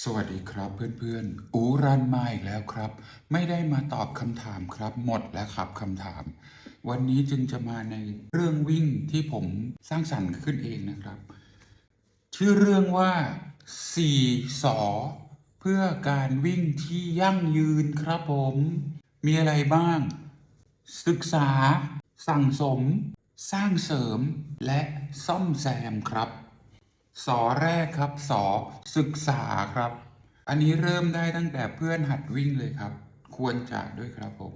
สวัสดีครับเพื่อนๆ อูรันมาอีกแล้วครับ ไม่ได้มาตอบคำถามครับ หมดแล้วครับคำถาม วันนี้จึงจะมาในเรื่องวิ่งที่ผมสร้างสรรค์ขึ้นเองนะครับ ชื่อเรื่องว่า4สอเพื่อการวิ่งที่ยั่งยืนครับผม มีอะไรบ้าง ศึกษา สั่งสม สร้างเสริมและซ่อมแซมครับ สอแรกครับสอศึกษาครับ อันนี้เริ่มได้ตั้งแต่เพื่อนหัดวิ่งเลยครับ ควรจะด้วยครับผม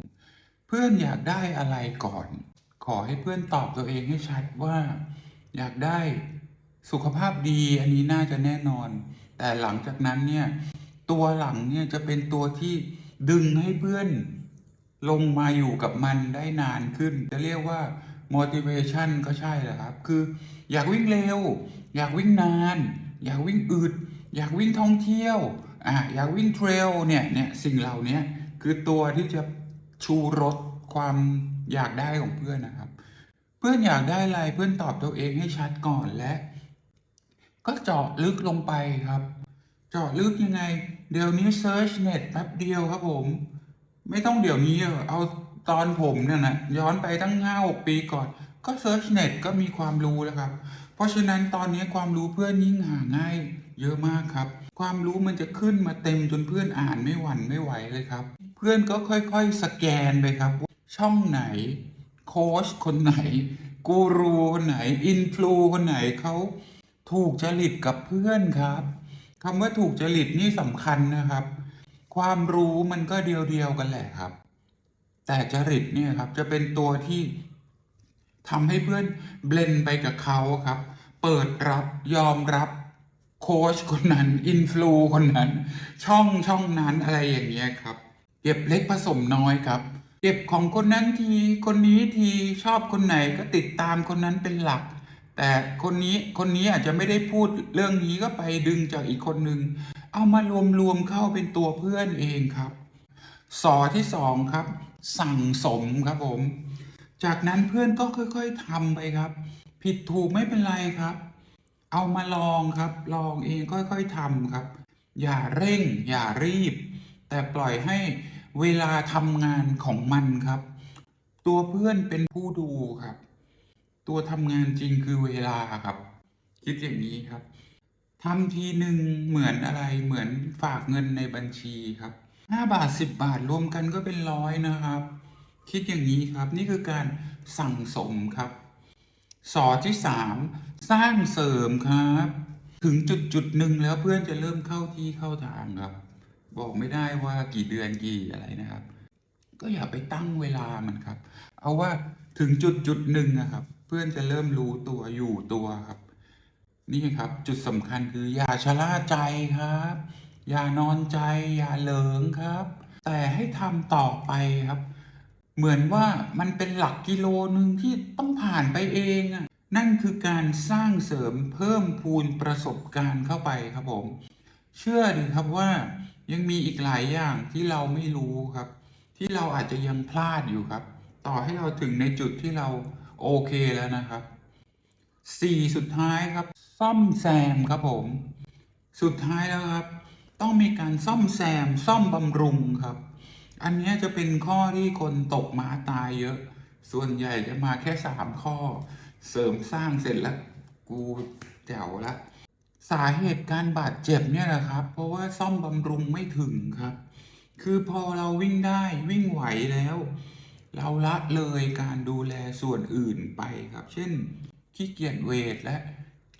เพื่อนอยากได้อะไรก่อน ขอให้เพื่อนตอบตัวเองให้ชัดว่า อยากได้สุขภาพดี อันนี้น่าจะแน่นอน แต่หลังจากนั้นเนี่ยตัวหลังเนี่ยจะเป็นตัวที่ดึงให้เพื่อนลงมาอยู่กับมันได้นานขึ้น จะเรียกว่า motivation ก็ใช่แหละครับ คืออยากวิ่งเร็ว อยากวิ่งนาน อยากวิ่งอึดอยากวิ่งท่องเที่ยวอะอยากวิ่งเทรลเนี่ยเนี่ยสิ่งเหล่านี้คือตัวที่จะชูรสความอยากได้ของเพื่อนนะครับ เพื่อนอยากได้อะไรเพื่อนตอบตัวเองให้ชัดก่อนและ ก็เจาะลึกลงไปครับ เจาะลึกยังไง เดี๋ยวนี้ Search Net แป๊บเดียวครับผม ไม่ต้องเดี๋ยวนี้เอา ตอนผมเนี่ยนะย้อนไปตั้งห้าหกปีก่อน ก็ Search Net ก็มีความรู้แล้วครับ เพราะฉะนั้นตอนนี้ความรู้เพื่อนยิ่งหาง่าย เยอะมากครับ ความรู้มันจะขึ้นมาเต็มจนเพื่อนอ่านไม่หวั่นไม่ไหวเลยครับ เพื่อนก็ค่อยๆสแกนไปครับ ช่องไหน โค้ชคนไหน กูรูคนไหน อินฟลูคนไหนเขาถูกจริตกับเพื่อนครับคำว่าถูกจริตนี่สำคัญนะครับ ความรู้มันก็เดียวๆกันแหละครับ แต่จริตเนี่ยครับจะเป็นตัวที่ทำให้เพื่อนเบลนไปกับเขาครับ เปิดรับยอมรับโค้ชคนนั้นอินฟลูคนนั้น ช่องช่องนั้นอะไรอย่างเงี้ยครับเก็บเล็กผสมน้อยครับ เก็บของคนนั้นทีคนนี้ทีชอบคนไหนก็ติดตามคนนั้นเป็นหลัก แต่คนนี้คนนี้อาจจะไม่ได้พูดเรื่องนี้ก็ไปดึงจากอีกคนนึง เอามารวมรวมเข้าเป็นตัวเพื่อนเองครับ สอที่สองครับ สั่งสมครับผม จากนั้นเพื่อนก็ค่อย ๆทำไปครับ ผิดถูกไม่เป็นไรครับ เอามาลองครับ ลองเองค่อยๆทำครับ อย่าเร่ง อย่ารีบ แต่ปล่อยให้เวลาทำงานของมันครับ ตัวเพื่อนเป็นผู้ดูครับ ตัวทำงานจริงคือเวลาครับ คิดอย่างนี้ครับทำทีหนึ่งเหมือนอะไรเหมือนฝากเงินในบัญชีครับ ห้าบาทสิบบาทรวมกันก็เป็นร้อยนะครับ คิดอย่างนี้ครับนี่คือการสั่งสมครับ สอที่สามสร้างเสริมครับ ถึงจุดจุดหนึ่งแล้วเพื่อนจะเริ่มเข้าที่เข้าทางครับ บอกไม่ได้ว่ากี่เดือนกี่อะไรนะครับ ก็อย่าไปตั้งเวลามันครับ เอาว่าถึงจุดจุดหนึ่งนะครับ เพื่อนจะเริ่มรู้ตัวอยู่ตัวครับ นี่ครับจุดสำคัญคืออย่าชะล่าใจครับ อย่านอนใจอย่าเหลิงครับ แต่ให้ทำต่อไปครับ เหมือนว่ามันเป็นหลักกิโลหนึ่งที่ต้องผ่านไปเองอะนั่นคือการสร้างเสริมเพิ่มพูนประสบการณ์เข้าไปครับผม เชื่อดิครับว่ายังมีอีกหลายอย่างที่เราไม่รู้ครับ ที่เราอาจจะยังพลาดอยู่ครับ ต่อให้เราถึงในจุดที่เราโอเคแล้วนะครับสี่สุดท้ายครับ ซ่อมแซมครับผม สุดท้ายแล้วครับ ต้องมีการซ่อมแซมซ่อมบำรุงครับ อันนี้จะเป็นข้อที่คนตกม้าตายเยอะ ส่วนใหญ่จะมาแค่สามข้อ เสริมสร้างเสร็จแล้วกูแจ๋วละสาเหตุการบาดเจ็บเนี่ยแหละครับ เพราะว่าซ่อมบำรุงไม่ถึงครับ คือพอเราวิ่งได้วิ่งไหวแล้ว เราละเลยการดูแลส่วนอื่นไปครับ เช่น ขี้เกียจเวทและ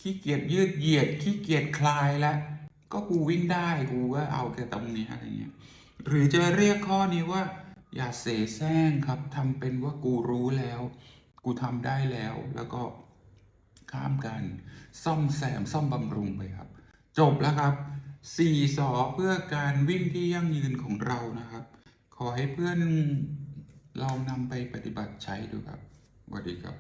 ขี้เกียจยืดเหยียดขี้เกียจคลายและ ก็กูวิ่งได้กูก็เอาแค่ตรงนี้อะไรเงี้ยหรือจะเรียกข้อนี้ว่า อย่าเสแสร้งครับทำเป็นว่ากูรู้แล้ว กูทำได้แล้วแล้วก็ข้ามกัน ซ่อมแซมซ่อมบำรุงไปครับ จบแล้วครับสี่สอเพื่อการวิ่งที่ยั่งยืนของเรานะครับ ขอให้เพื่อนลองนำไปปฏิบัติใช้ดูครับสวัสดีครับ